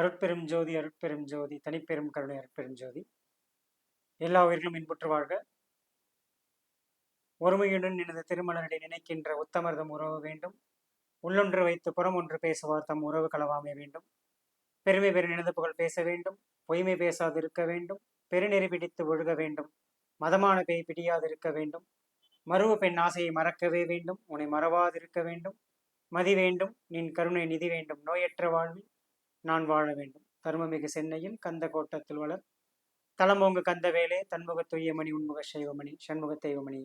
அருட்பெரும் ஜோதி அருட்பெரும் ஜோதி தனிப்பெரும் கருணை அருட்பெரும் ஜோதி. எல்லா உயிர்களும் இன்புற்று வாழ்க ஒருமையுடன் எனது திருமலரடி நினைக்கின்ற உத்தமர்தம் உறவு வேண்டும். உள்ளொன்று வைத்து புறம் ஒன்று பேசுவார் தம் உறவு களவாமை வேண்டும். பெருமை பெரு நினைந்து புகழ் பேச வேண்டும். பொய்மை பேசாதிருக்க வேண்டும். பெருநெறி பிடித்து ஒழுக வேண்டும். மதமான பேய் பிடியாதிருக்க வேண்டும். மருவ பெண் ஆசையை மறக்கவே வேண்டும். உன்னை மறவாதிருக்க வேண்டும். மதி வேண்டும். நின் கருணை நிதி வேண்டும். நோயற்ற வாழ்வில் நான் வாழ வேண்டும். தருமமிகு சென்னையில் கந்த கோட்டத்தில் வளர். தலமோங்கு கந்தவேலே தன்முக துய்யமணி உண்முக சைவமணி சண்முக தெய்வமணி.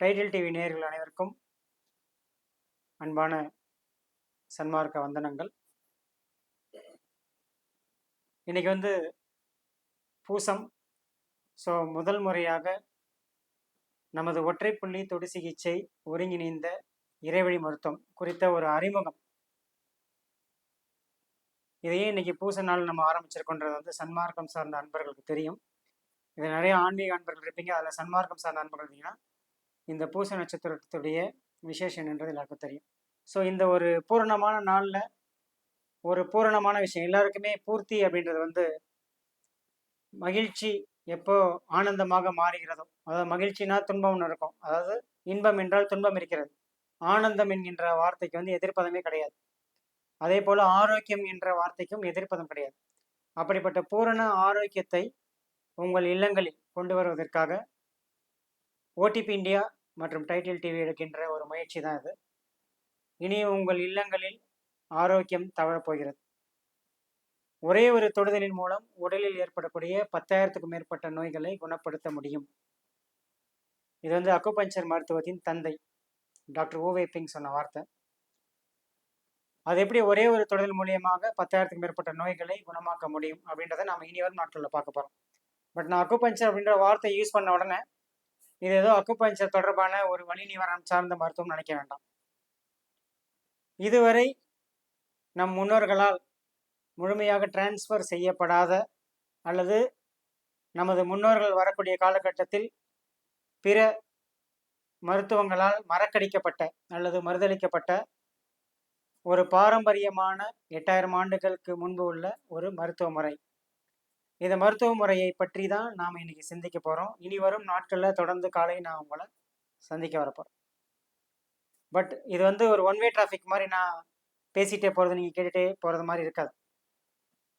டைட்டில் டிவி நேயர்கள் அனைவருக்கும் அன்பான சன்மார்க்க வந்தனங்கள். இன்னைக்கு வந்து பூசம். ஸோ முதல் முறையாக நமது ஒற்றைப்புள்ளி தொடு சிகிச்சை ஒருங்கிணைந்த இறைவழி மருத்துவம் குறித்த ஒரு அறிமுகம். இதையே இன்னைக்கு பூச நாள் நம்ம ஆரம்பிச்சிருக்கோன்றது வந்து சன்மார்க்கம் சார்ந்த அன்பர்களுக்கு தெரியும். இது நிறைய ஆன்மீக அன்பர்கள் இருப்பீங்க. அதில் சன்மார்க்கம் சார்ந்த அன்பர்கள் இருந்தீங்கன்னா இந்த பூச நட்சத்திரத்துடைய விசேஷம் என்றது எல்லாருக்கும் தெரியும். ஸோ இந்த ஒரு பூரணமான நாளில் ஒரு பூரணமான விஷயம் எல்லாருக்குமே பூர்த்தி அப்படின்றது வந்து மகிழ்ச்சி எப்போ ஆனந்தமாக மாறுகிறதோ அதாவது மகிழ்ச்சினா துன்பம் இருக்கும். அதாவது இன்பம் என்றால் துன்பம் இருக்கிறது. ஆனந்தம் என்கின்ற வார்த்தைக்கு வந்து எதிர்ப்பதமே கிடையாது. அதே போல ஆரோக்கியம் என்ற வார்த்தைக்கும் எதிர்ப்பதும் கிடையாது. அப்படிப்பட்ட பூரண ஆரோக்கியத்தை உங்கள் இல்லங்களில் கொண்டு வருவதற்காக ஓடிபி இந்தியா மற்றும் டைட்டில் டிவி எடுக்கின்ற ஒரு முயற்சி தான் இது. இனி உங்கள் இல்லங்களில் ஆரோக்கியம் தவழப்போகிறது ஒரே ஒரு தொடுதலின் மூலம் உடலில் ஏற்படக்கூடிய பத்தாயிரத்துக்கும் மேற்பட்ட நோய்களை குணப்படுத்த முடியும். இது வந்து அக்குபஞ்சர் மருத்துவத்தின் தந்தை டாக்டர் ஓவே பிங் சொன்ன வார்த்தை. அது எப்படி ஒரே ஒரு தொடர் மூலியமாக பத்தாயிரத்துக்கு மேற்பட்ட நோய்களை குணமாக்க முடியும் அப்படின்றத நம்ம இனி வரும் நாட்களில் பார்க்க போகிறோம் பட் நான் அக்குபஞ்சர் அப்படின்ற வார்த்தை யூஸ் பண்ண உடனே இது ஏதோ அக்குபஞ்சர் தொடர்பான ஒரு வலி நிவாரணம் சார்ந்த மருத்துவம் நினைக்க வேண்டாம். இதுவரை நம் முன்னோர்களால் முழுமையாக டிரான்ஸ்ஃபர் செய்யப்படாத அல்லது நமது முன்னோர்கள் வரக்கூடிய காலகட்டத்தில் பிற மருத்துவங்களால் மறக்கடிக்கப்பட்ட அல்லது மறுதளிக்கப்பட்ட ஒரு பாரம்பரியமான எட்டாயிரம் ஆண்டுகளுக்கு முன்பு உள்ள ஒரு மருத்துவ முறை. இந்த மருத்துவ முறையை பற்றி தான் நாம் இன்னைக்கு சிந்திக்க போகிறோம் இனி வரும் நாட்களில் தொடர்ந்து காலையில் நான் உங்களை சந்திக்க வரப்போகிறேன் பட் இது வந்து ஒரு ஒன் வே டிராஃபிக் மாதிரி நான் பேசிகிட்டே போகிறது நீங்கள் கேட்டுகிட்டே போகிறது மாதிரி இருக்காது.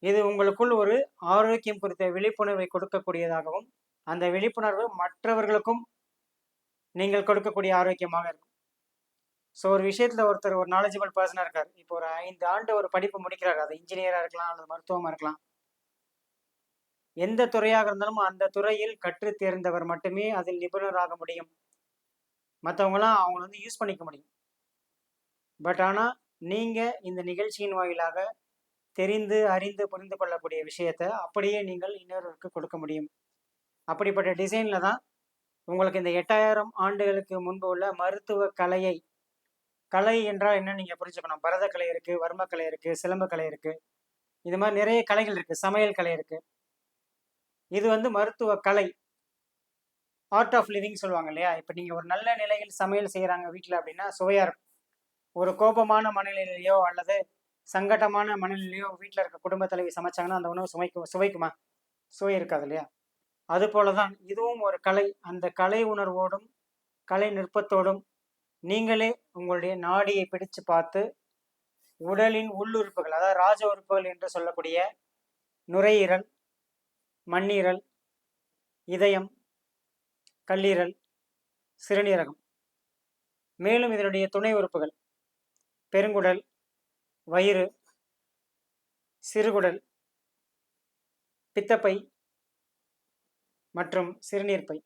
இது உங்களுக்குள் ஒரு ஆரோக்கியம் குறித்த விழிப்புணர்வை கொடுக்கக்கூடியதாகவும் அந்த விழிப்புணர்வு மற்றவர்களுக்கும் நீங்கள் கொடுக்கக்கூடிய ஆரோக்கியமாக இருக்கும். ஸோ ஒரு விஷயத்தில் ஒருத்தர் ஒரு நாலேஜபிள் பர்சனாக இருக்கார். இப்போ ஒரு ஐந்து ஆண்டு ஒரு படிப்பு முடிக்கிறார். அது இன்ஜினியராக இருக்கலாம் அல்லது மருத்துவமாக இருக்கலாம். எந்த துறையாக இருந்தாலும் அந்த துறையில் கற்று தேர்ந்தவர் மட்டுமே அதில் நிபுணராக முடியும். மற்றவங்களாம் அவங்கள வந்து யூஸ் பண்ணிக்க முடியும். பட் ஆனால் நீங்கள் இந்த நிகழ்ச்சியின் வாயிலாக தெரிந்து அறிந்து புரிந்து கொள்ளக்கூடிய விஷயத்தை அப்படியே நீங்கள் இன்னொருவருக்கு கொடுக்க முடியும். அப்படிப்பட்ட டிசைனில் தான் உங்களுக்கு இந்த எட்டாயிரம் ஆண்டுகளுக்கு முன்பு உள்ள மருத்துவ கலையை கலை என்றால் என்ன? நீங்கள் புரிஞ்சுக்கணும். பரதக்கலை இருக்குது வர்மக்கலை இருக்குது சிலம்பக்கலை இருக்குது இது மாதிரி நிறைய கலைகள் இருக்குது சமையல் கலை இருக்குது இது வந்து மருத்துவ கலை. ஆர்ட் ஆஃப் லிவிங் சொல்லுவாங்க இல்லையா? இப்போ நீங்கள் ஒரு நல்ல நிலையில் சமையல் செய்கிறாங்க வீட்டில் அப்படின்னா சுவையாக இருக்கும். ஒரு கோபமான மனநிலையிலையோ அல்லது சங்கடமான மனநிலையோ வீட்டில் இருக்க குடும்ப தலைவி சமைச்சாங்கன்னா அந்த உணவு சுமைக்கு சுவைக்குமா? சுவை இருக்காது இல்லையா? அதுபோல தான் இதுவும் ஒரு கலை. அந்த கலை உணர்வோடும் கலை நுட்பத்தோடும் நீங்களே உங்களுடைய நாடியை பிடிச்சு பார்த்து உடலின் உள்ளுறுப்புகள் அதாவது ராஜ உறுப்புகள் என்று சொல்லக்கூடிய நுரையீரல் மண்ணீரல் இதயம் கல்லீரல் சிறுநீரகம். மேலும் இதனுடைய துணை உறுப்புகள் பெருங்குடல் வயிறு சிறுகுடல் பித்தப்பை மற்றும் சிறுநீர்ப்பை.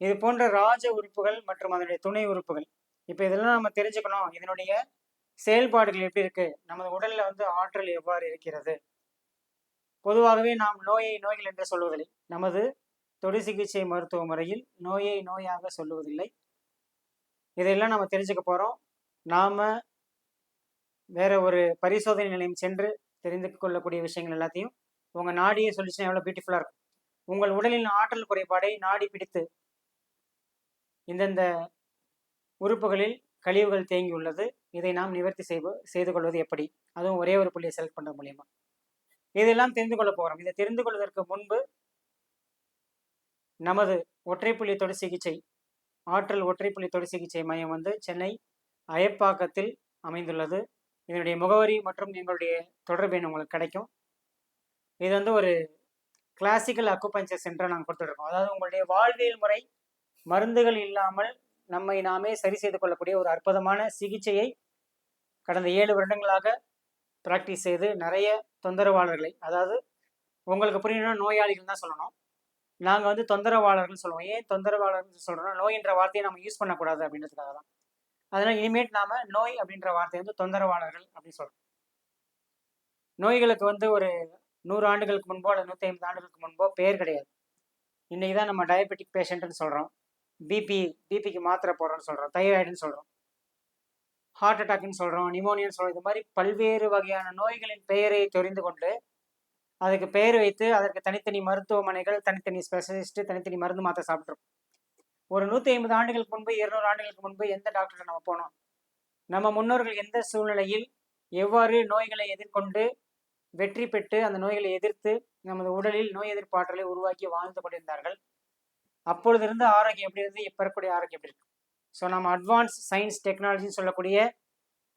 இது போன்ற ராஜ உறுப்புகள் மற்றும் அதனுடைய துணை உறுப்புகள். இப்போ இதெல்லாம் நம்ம தெரிஞ்சுக்கணும். இதனுடைய செயல்பாடுகள் எப்படி இருக்கு? நமது உடல்ல வந்து ஆற்றல் எவ்வாறு இருக்கிறது? பொதுவாகவே நாம் நோயை நோய்கள் என்று சொல்வதில்லை. நமது தொடு சிகிச்சை மருத்துவ முறையில் நோயை நோயாக சொல்லுவதில்லை. இதையெல்லாம் நம்ம தெரிஞ்சுக்க போகிறோம் நாம் வேற ஒரு பரிசோதனை நிலையம் சென்று தெரிந்து கொள்ளக்கூடிய விஷயங்கள் எல்லாத்தையும் உங்கள் நாடியை சொல்லிச்சுன்னா எவ்வளோ பியூட்டிஃபுல்லாக இருக்கும். உங்கள் உடலின் ஆற்றல் குறைபாடை நாடி பிடித்து இந்தந்த உறுப்புகளில் கழிவுகள் தேங்கியுள்ளது. இதை நாம் நிவர்த்தி செய்வ செய்து கொள்வது எப்படி? அதுவும் ஒரே ஒரு புள்ளியை செலக்ட் பண்ணுறது மூலியமா. இதெல்லாம் தெரிந்து கொள்ள போகிறோம். இதை தெரிந்து கொள்வதற்கு முன்பு நமது ஒற்றைப்புள்ளி தொடு சிகிச்சை ஆற்றல் ஒற்றைப்புள்ளி தொடு சிகிச்சை மையம் வந்து சென்னை அயப்பாக்கத்தில் அமைந்துள்ளது. இதனுடைய முகவரி மற்றும் எங்களுடைய தொடர்பு எண் உங்களுக்கு கிடைக்கும். இது வந்து ஒரு கிளாசிக்கல் அக்குபஞ்சர் சென்டர் நாங்கள் கொடுத்துருக்கோம் அதாவது உங்களுடைய வாழ்வியல் முறை மருந்துகள் இல்லாமல் நம்மை நாமே சரி செய்து கொள்ளக்கூடிய ஒரு அற்புதமான சிகிச்சையை கடந்த ஏழு வருடங்களாக ப்ராக்டிஸ் செய்து நிறைய தொந்தரவாளர்களை அதாவது உங்களுக்கு புரியணும்னா நோயாளிகள் தான் சொல்லணும். நாங்கள் வந்து தொந்தரவாளர்கள் சொல்லுவோம். ஏன் தொந்தரவாளர்கள் சொல்கிறோம்னா நோயின்ற வார்த்தையை நம்ம யூஸ் பண்ணக்கூடாது அப்படின்றதுக்காக தான். அதனால் இனிமேட் நாம் நோய் அப்படின்ற வார்த்தை வந்து தொந்தரவாளர்கள் அப்படின்னு சொல்கிறோம் நோய்களுக்கு வந்து ஒரு நூறு ஆண்டுகளுக்கு முன்போ அல்லது நூற்றி ஐம்பது ஆண்டுகளுக்கு முன்போ பேர் கிடையாது. இன்றைக்கி தான் நம்ம டயபெட்டிக் பேஷண்ட்டுன்னு சொல்கிறோம் பிபி பிபிக்கு மாத்திரை போடுறோம்னு சொல்கிறோம் தைராய்டுன்னு சொல்கிறோம் ஹார்ட் அட்டாக்னு சொல்கிறோம் நிமோனியான்னு சொல்கிறோம் இது மாதிரி பல்வேறு வகையான நோய்களின் பெயரை தெரிந்து கொண்டு அதுக்கு பெயர் வைத்து அதற்கு தனித்தனி மருத்துவமனைகள் தனித்தனி ஸ்பெஷலிஸ்ட்டு தனித்தனி மருந்து மாத்திரை சாப்பிட்ருக்கோம் ஒரு நூற்றி ஐம்பது ஆண்டுகளுக்கு முன்பு இருநூறு ஆண்டுகளுக்கு முன்பு எந்த டாக்டர்கிட்ட நம்ம போனோம்? நம்ம முன்னோர்கள் எந்த சூழ்நிலையில் எவ்வாறு நோய்களை எதிர்கொண்டு வெற்றி பெற்று அந்த நோய்களை எதிர்த்து நமது உடலில் நோய் எதிர்ப்பாற்றலை உருவாக்கி வாழ்ந்து கொண்டிருந்தார்கள்? அப்பொழுது இருந்து ஆரோக்கியம் எப்படி இருந்து இப்போ இருக்கக்கூடிய ஆரோக்கியம் எப்படி இருக்கு? ஸோ நம்ம அட்வான்ஸ் சயின்ஸ் டெக்னாலஜின்னு சொல்லக்கூடிய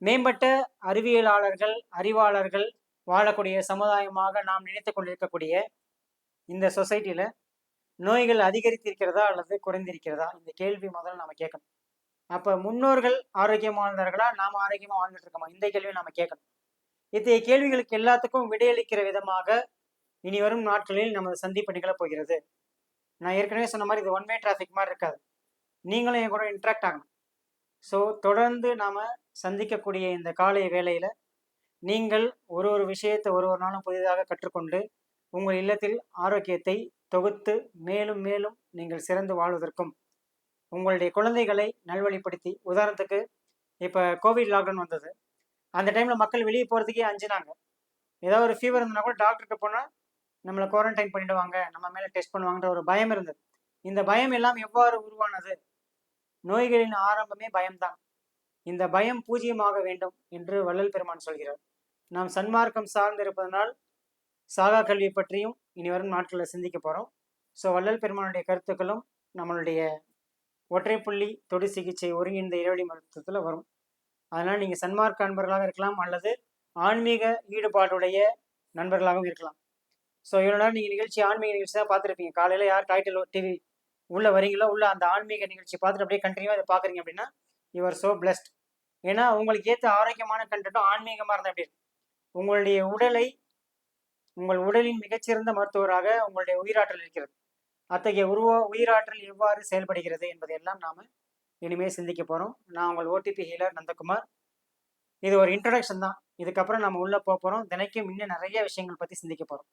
மேம்பட்ட அறிவியலாளர்கள் அறிவாளர்கள் வாழக்கூடிய சமுதாயமாக நாம் நினைத்து கொண்டிருக்கக்கூடிய இந்த சொசைட்டியில் நோய்கள் அதிகரித்திருக்கிறதா அல்லது குறைந்திருக்கிறதா? இந்த கேள்வி முதல்ல நம்ம கேட்கணும். அப்போ முன்னோர்கள் ஆரோக்கியமாக வாழ்ந்தார்களா? நாம் ஆரோக்கியமாக வாழ்ந்துட்டு இருக்கோமா? இந்த கேள்வியை நம்ம கேட்கணும். இத்தகைய கேள்விகளுக்கு எல்லாத்துக்கும் விடையளிக்கிற விதமாக இனி வரும் நாட்களில் நமது சந்திப்பு நிகழப் போகிறது. நான் ஏற்கனவே சொன்ன மாதிரி இது ஒன் வே டிராஃபிக் மாதிரி இருக்காது. நீங்களும் என் கூட இன்ட்ராக்ட் ஆகணும். ஸோ தொடர்ந்து நாம் சந்திக்கக்கூடிய இந்த காலை வேளையில் நீங்கள் ஒரு ஒரு விஷயத்தை ஒரு ஒரு நாளும் புதிதாக கற்றுக்கொண்டு உங்கள் இல்லத்தில் ஆரோக்கியத்தை தொகுத்து மேலும் மேலும் நீங்கள் சிறந்து வாழ்வதற்கும் உங்களுடைய குழந்தைகளை நல்வழிப்படுத்தி உதாரணத்துக்கு இப்போ கோவிட் லாக்டவுன் வந்தது. அந்த டைமில் மக்கள் வெளியே போகிறதுக்கே அஞ்சுனாங்க. ஏதாவது ஒரு ஃபீவர் இருந்ததுனா கூட டாக்டர்கிட்ட போனால் நம்மளை குவாரண்டைன் பண்ணிடுவாங்க நம்ம மேலே டெஸ்ட் பண்ணுவாங்கன்ற ஒரு பயம் இருந்தது. இந்த பயம் எல்லாம் எவ்வாறு உருவானது? நோய்களின் ஆரம்பமே பயம்தான். இந்த பயம் பூஜ்ஜியமாக வேண்டும் என்று வள்ளல் பெருமான் சொல்கிறார். நாம் சன்மார்க்கம் சார்ந்திருப்பதனால் சாகா கல்வி பற்றியும் இனி வரும் நாட்களில் சிந்திக்க போகிறோம் ஸோ வள்ளல் பெருமானுடைய கருத்துக்களும் நம்மளுடைய ஒற்றை புள்ளி தொடு சிகிச்சை ஒருங்கிணைந்த இறைவழி மருத்துவத்தில் வரும். அதனால் நீங்கள் சன்மார்க்க நண்பர்களாக இருக்கலாம் அல்லது ஆன்மீக ஈடுபாடுடைய நண்பர்களாகவும் இருக்கலாம். ஸோ இவ்வளோ நேரம் நீங்கள் நிகழ்ச்சி ஆன்மீக நிகழ்ச்சி தான் பார்த்துருப்பீங்க. காலையில் யார் டைட்டில் டிவி உள்ளே வரீங்களோ உள்ள அந்த ஆன்மீக நிகழ்ச்சி பார்த்துட்டு அப்படியே கண்டினியூவாக அதை பார்க்குறீங்க அப்படின்னா யுவர் ஸோ பிளஸ்ட் ஏன்னா உங்களுக்கு ஏற்ற ஆரோக்கியமான கண்டட்டும் ஆன்மீகமாக இருந்தால் எப்படி உங்களுடைய உடலை உங்கள் உடலின் மிகச்சிறந்த மருத்துவராக உங்களுடைய உயிராற்றல் இருக்கிறது. அத்தகைய உருவ உயிராற்றல் எவ்வாறு செயல்படுகிறது என்பதையெல்லாம் நாம் இனிமேல் சிந்திக்க போகிறோம் நான் உங்கள் ஓடிபி ஹீலர் நந்தகுமார். இது ஒரு இன்ட்ரடக்ஷன் தான். இதுக்கப்புறம் நம்ம உள்ளே போக போகிறோம் தினைக்கும் இன்னும் நிறைய விஷயங்கள் பற்றி சிந்திக்க போகிறோம்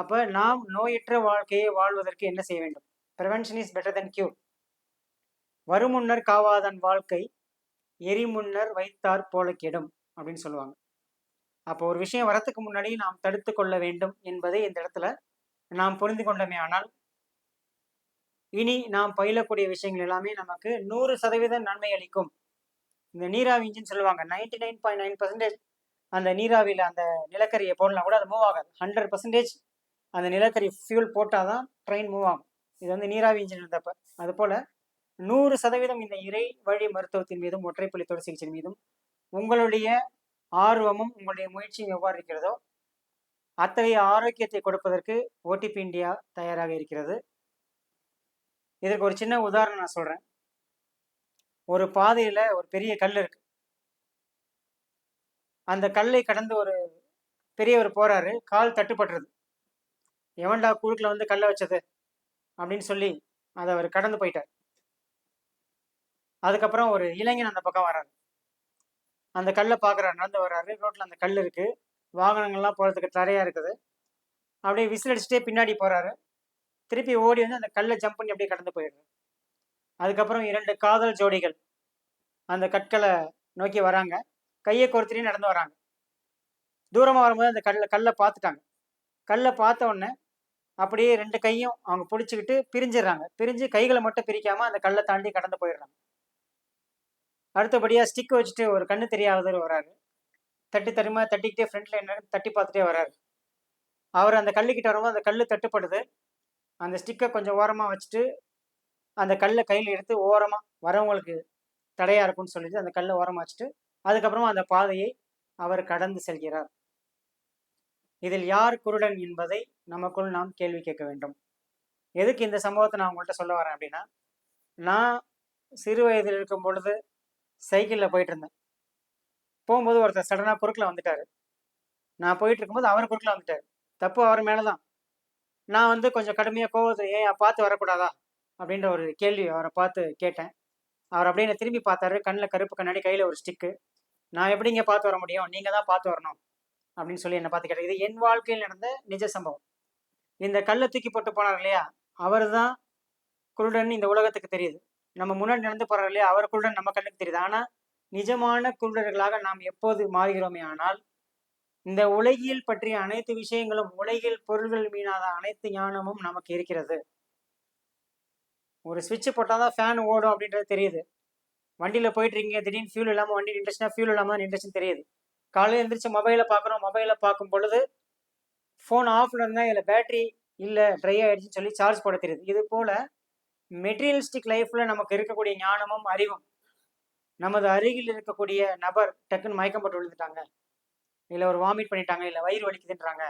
அப்போ நாம் நோயற்ற வாழ்க்கையை வாழ்வதற்கு என்ன செய்ய வேண்டும்? Prevention is better than cure வருமுன்னர் காவாதன் வாழ்க்கை எரிமுன்னர் வைத்தார் போல கெடும் அப்படின்னு சொல்லுவாங்க. அப்போ ஒரு விஷயம் வரத்துக்கு முன்னாடி நாம் தடுத்து கொள்ள வேண்டும் என்பதை இந்த இடத்துல நாம் புரிந்து கொண்டோமே ஆனால் இனி நாம் பயிலக்கூடிய விஷயங்கள் எல்லாமே நமக்கு நூறு சதவீதம் நன்மை அளிக்கும். இந்த நீராவி இன்ஜின் சொல்லுவாங்க ninety nine point nine percentage அந்த நீராவியில் அந்த நிலக்கரியை போடலாம் கூட அது மூவ் ஆகாது. ஹண்ட்ரட் பர்சன்டேஜ் அந்த நிலக்கரி ஃபியூல் போட்டால் தான் ட்ரெயின் மூவ் ஆகும். இது வந்து நீராவி இன்ஜின் இருந்தப்ப. அதுபோல் நூறு சதவீதம் இந்த இறை வழி மருத்துவத்தின் மீதும் ஒற்றைப்புள்ளி சிகிச்சை மீதும் உங்களுடைய ஆர்வமும் உங்களுடைய முயற்சியும் எவ்வாறு இருக்கிறதோ அத்தகைய ஆரோக்கியத்தை கொடுப்பதற்கு ஓடிபி இந்தியா தயாராக இருக்கிறது. இதற்கு ஒரு சின்ன உதாரணம் நான் சொல்கிறேன் ஒரு பாதையில் ஒரு பெரிய கல் இருக்கு. அந்த கல்லை கடந்து ஒரு பெரியவர் போறாரு கால் தட்டுப்பட்டுறது எவன்டா குழுக்கில் வந்து கல்லை வச்சது? அப்படின்னு சொல்லி அதை அவர் கடந்து போயிட்டார். அதுக்கப்புறம் ஒரு இளைஞன் அந்த பக்கம் வர்றாரு. அந்த கல்லை பார்க்குறாரு நடந்து வர்றாரு. ரோட்டில் அந்த கல் இருக்குது வாகனங்கள்லாம் போகிறதுக்கு தரையாக இருக்குது. அப்படியே விசில் அடிச்சுட்டே பின்னாடி போகிறாரு திருப்பி ஓடி வந்து அந்த கல்லை ஜம்ப் பண்ணி அப்படியே கடந்து போயிடுது அதுக்கப்புறம் இரண்டு காதல் ஜோடிகள் அந்த கற்களை நோக்கி வராங்க. கையை கொடுத்துட்டு நடந்து வராங்க. தூரமாக வரும்போது அந்த கல்லை கல்லை பார்த்துட்டாங்க. கல்லை பார்த்த உடனே அப்படியே ரெண்டு கையும் அவங்க பிடிச்சிக்கிட்டு பிரிஞ்சிடுறாங்க. பிரிஞ்சு கைகளை மட்டும் பிரிக்காம அந்த கல்லை தாண்டி கடந்து போயிடுறாங்க. அடுத்தபடியாக ஸ்டிக் வச்சுட்டு ஒரு கண்ணு தெரியாதவர் வராரு. தட்டி தருமா தட்டிக்கிட்டே ஃப்ரண்ட்ல என்ன தட்டி பார்த்துட்டே வராரு. அவர் அந்த கல்லுக்கிட்ட வரும்போது அந்த கல் தட்டுப்படுது. அந்த ஸ்டிக்கை கொஞ்சம் ஓரமாக வச்சுட்டு அந்த கல்லை கையில் எடுத்து ஓரமாக வரவங்களுக்கு தடையாக இருக்கும்னு சொல்லிட்டு அந்த கல்லை ஓரமாக வச்சுட்டு அதுக்கப்புறமா அந்த பாதையை அவர் கடந்து செல்கிறார். இதில் யார் குருடன் என்பதை நமக்குள் நாம் கேள்வி கேட்க வேண்டும். எதுக்கு இந்த சம்பவத்தை நான் உங்கள்கிட்ட சொல்ல வரேன் அப்படின்னா நான் சிறு வயதில் இருக்கும் பொழுது சைக்கிளில் போயிட்டு இருந்தேன். போகும்போது ஒருத்தர் சடனாக குறுக்கில் வந்துட்டார். நான் போயிட்டு இருக்கும்போது அவர் குறுக்கில் வந்துட்டார். தப்பு அவர் மேலே தான் நான் வந்து கொஞ்சம் கடுமையாக கோவத்தை ஏன் பார்த்து வரக்கூடாதா? அப்படின்ற ஒரு கேள்வி அவரை பார்த்து கேட்டேன். அவர் அப்படியே திரும்பி பார்த்தாரு. கண்ணில் கருப்பு கண்ணாடி கையில் ஒரு ஸ்டிக்கு நான் எப்படிங்க பார்த்து வர முடியும்? நீங்கள் தான் பார்த்து வரணும். அப்படின்னு சொல்லி என்னை பார்த்து கேட்டது இது என் வாழ்க்கையில் நடந்த நிஜ சம்பவம். இந்த கல்லை தூக்கி போட்டு போனார் இல்லையா? அவர் தான் குருடன் இந்த உலகத்துக்கு தெரியுது. நம்ம முன்னாடி நடந்து போறார் இல்லையா? அவர் குருடன் நம்ம கண்ணுக்கு தெரியுது. ஆனால் நிஜமான குருடர்களாக நாம் எப்போது மாறுகிறோமே ஆனால் இந்த உலகியல் பற்றிய அனைத்து விஷயங்களும் உலகில் பொருள்கள் மீனாத அனைத்து ஞானமும் நமக்கு இருக்கிறது. ஒரு சுவிட்ச் போட்டால் தான் ஃபேன் ஓடும் அப்படின்றது தெரியுது. வண்டியில் போயிட்டு இருக்கீங்க திடீர்னு ஃபியூல் இல்லாமல் வண்டி நின்றுச்சுன்னா ஃபியூல் இல்லாமல் நின்றுச்சுன்னு தெரியுது. காலையில் எழுந்திரிச்சு மொபைலை பார்க்குறோம் மொபைலை பார்க்கும் பொழுது ஃபோன் ஆஃப்ல இருந்தால் இதில் பேட்டரி இல்லை ட்ரை ஆகிடுச்சின்னு சொல்லி சார்ஜ் போட தெரியுது. இது போல் மெட்டீரியலிஸ்டிக் லைஃப்பில் நமக்கு இருக்கக்கூடிய ஞானமும் அறிவும் நமது அருகில் இருக்கக்கூடிய நபர் டக்குன்னு மயக்கம் போட்டு விழுந்துட்டாங்க. இல்லை ஒரு வாமிட் பண்ணிட்டாங்க இல்லை வயிறு வலிக்குதுன்றாங்க.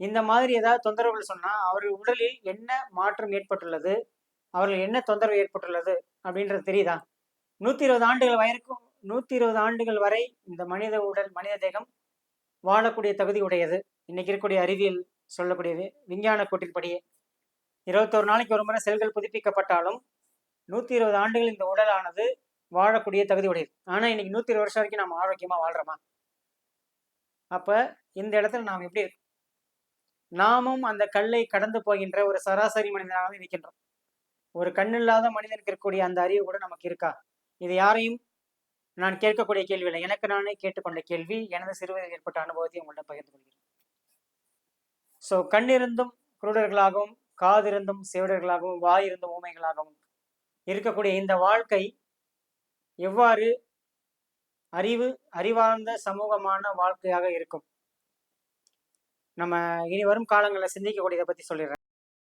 இந்த மாதிரி ஏதாவது தொந்தரவுகள் சொன்னால் அவர்கள் உடலில் என்ன மாற்றம் ஏற்பட்டுள்ளது? அவர்கள் என்ன தொந்தரவு ஏற்பட்டுள்ளது? அப்படின்றது தெரியுதா? நூற்றி இருபது ஆண்டுகள் வரைக்கும் நூற்றி இருபது ஆண்டுகள் வரை இந்த மனித உடல் மனித தேகம் வாழக்கூடிய தகுதி உடையது. இன்னைக்கு இருக்கக்கூடிய அறிவியல் சொல்லக்கூடியது விஞ்ஞான கூட்டின்படியே இருபத்தோரு நாளைக்கு ஒரு முறை செல்கள் புதுப்பிக்கப்பட்டாலும் நூற்றி இருபது ஆண்டுகள் இந்த உடலானது வாழக்கூடிய தகுதி உடையது. ஆனால் இன்னைக்கு நூற்றி இருபது வருஷம் வரைக்கும் நம்ம ஆரோக்கியமாக வாழ்கிறோமா அப்போ இந்த இடத்துல நாம் எப்படி இருக்கோம்? நாமும் அந்த கல்லை கடந்து போகின்ற ஒரு சராசரி மனிதனாக இருக்கின்றோம். ஒரு கண்ணில்லாத மனிதனுக்கு இருக்கக்கூடிய அந்த அறிவு கூட நமக்கு இருக்கா? இது யாரையும் நான் கேட்கக்கூடிய கேள்வி இல்லை. எனக்கு நானே கேட்டுக்கொண்ட கேள்வி எனது சிறுவயதில் ஏற்பட்ட அனுபவத்தை உங்கள்கிட்ட பகிர்ந்து கொள்கிறேன். ஸோ கண்ணிருந்தும் குருடர்களாகவும் காதிருந்தும் செவிடர்களாகவும் வாயிருந்தும் ஊமைகளாகவும் இருக்கக்கூடிய இந்த வாழ்க்கை எவ்வாறு அறிவு அறிவார்ந்த சமூகமான வாழ்க்கையாக இருக்கும்? நம்ம இனி வரும் காலங்களில் சிந்திக்கக்கூடியதை பற்றி சொல்லிடுறேன்.